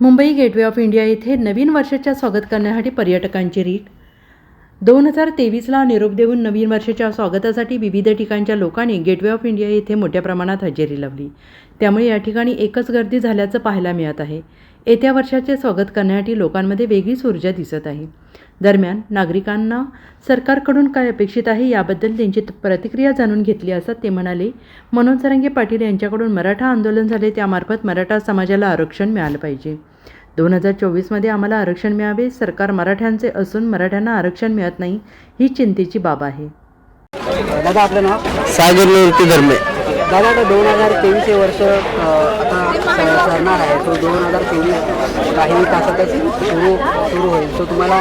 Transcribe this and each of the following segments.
Mumbai gateway of India येथे नवीन वर्षाच्या स्वागत करण्यासाठी पर्यटकांची रीट दोन हजार तेवीसला निरोप देऊन नवीन वर्षाच्या स्वागतासाठी विविध ठिकाणच्या लोकांनी गेटवे ऑफ इंडिया येथे मोठ्या प्रमाणात हजेरी लावली. त्यामुळे या ठिकाणी एकच गर्दी झाल्याचं पाहायला मिळत आहे. येत्या वर्षाचे स्वागत करण्यासाठी लोकांमध्ये वेगळीच ऊर्जा दिसत आहे. दरम्यान नागरिकांना सरकारकडून काय अपेक्षित आहे याबद्दल त्यांची प्रतिक्रिया जाणून घेतली असता ते म्हणाले. मनोज सरंगे पाटील यांच्याकडून मराठा आंदोलन झाले त्यामार्फत मराठा समाजाला आरक्षण मिळालं पाहिजे. दोन हजार चोवीसमध्ये आम्हाला आरक्षण मिळावे सरकार मराठ्यांचे असून मराठ्यांना आरक्षण मिळत नाही ही चिंतेची बाब आहे. दादा आपलं नाव? सागर निवृत्ती धर्मे. दादा आता दोन हजार तेवीस हे वर्ष आता स- सरणार आहे. तो दोन हजार तेवीस काही तासातच सुरू सुरू होईल. सो तुम्हाला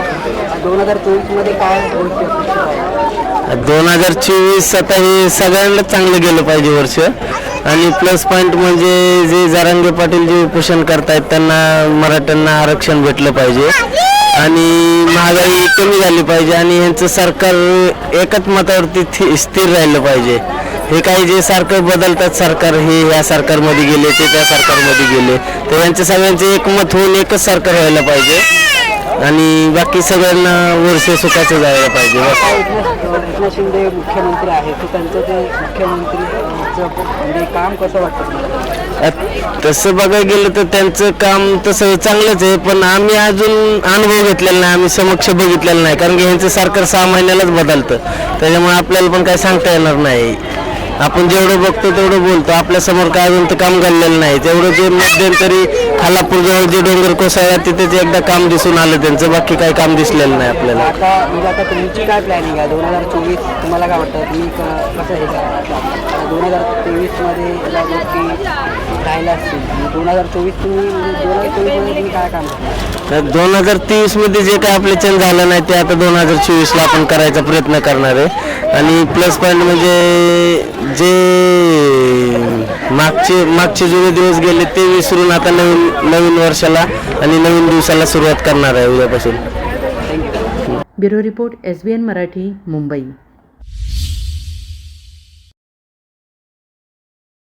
दोन हजार चोवीसमध्ये काय गोष्टी अपेक्षित आहे दोन हजार चोवीस आता हे सगळ्यांना चांगलं गेलं पाहिजे वर्ष. आणि प्लस पॉईंट म्हणजे जे जारांगे पाटील जे उपोषण करतायत त्यांना मराठ्यांना आरक्षण भेटलं पाहिजे. आणि महागाई कमी झाली पाहिजे. आणि यांचं सरकार एकच मतावरती स्थिर राहिलं पाहिजे. हे काही जे सारखं बदलतात सरकार हे या सरकारमध्ये गेले ते त्या सरकारमध्ये गेले. तर यांच्या सगळ्यांचे एकमत होऊन एकच सरकार व्हायला पाहिजे. आणि बाकी सगळ्यांना वर्ष सुखाचं जायला पाहिजे. एकनाथ शिंदे मुख्यमंत्री तर त्यांचं ते मुख्यमंत्रीचं म्हणजे काम कसं वाटतं तसं बघायला गेलं तर त्यांचं काम तसं चांगलंच आहे पण आम्ही अजून अनुभव घेतलेला नाही आम्ही समक्ष बघितलेलं नाही कारण की ह्यांचं सरकार सहा महिन्यालाच बदलतं. त्याच्यामुळे आपल्याला पण काय सांगता येणार नाही. आपण जेवढं बघतो तेवढं बोलतो. आपल्यासमोर काय अजून तर काम घडलेलं नाही. तेवढं जे मध्यंतरी खालापूरजवळ जे डोंगर कोसळला तिथे जे एकदा काम दिसून आलं त्यांचं बाकी काही काम दिसलेलं नाही आपल्याला. आता म्हणजे आता तुमची काय प्लॅनिंग आहे? दोन हजार चोवीस तुम्हाला काय वाटतं? तुम्ही क- कसं हे करा दोन हजार तेवीसमध्ये ज्या गोष्टी राहिल्या असतील दोन हजार चोवीस तुम्ही म्हणजे दोन हजार चोवीसमध्ये तुम्ही काय काम करणार? दोन हजार तेवीसमध्ये जे काय आपले चेंज झालं नाही ते आता दोन हजार चोवीस ला आपण करायचा प्रयत्न करणार आहे. आणि प्लस पॉईंट म्हणजे जे मागचे मागचे जुने दिवस गेले ते विसरून आता नवीन नवीन वर्षाला आणि नवीन दिवसाला सुरुवात करणार आहे उद्यापासून. Bureau report S B N Marathi Mumbai.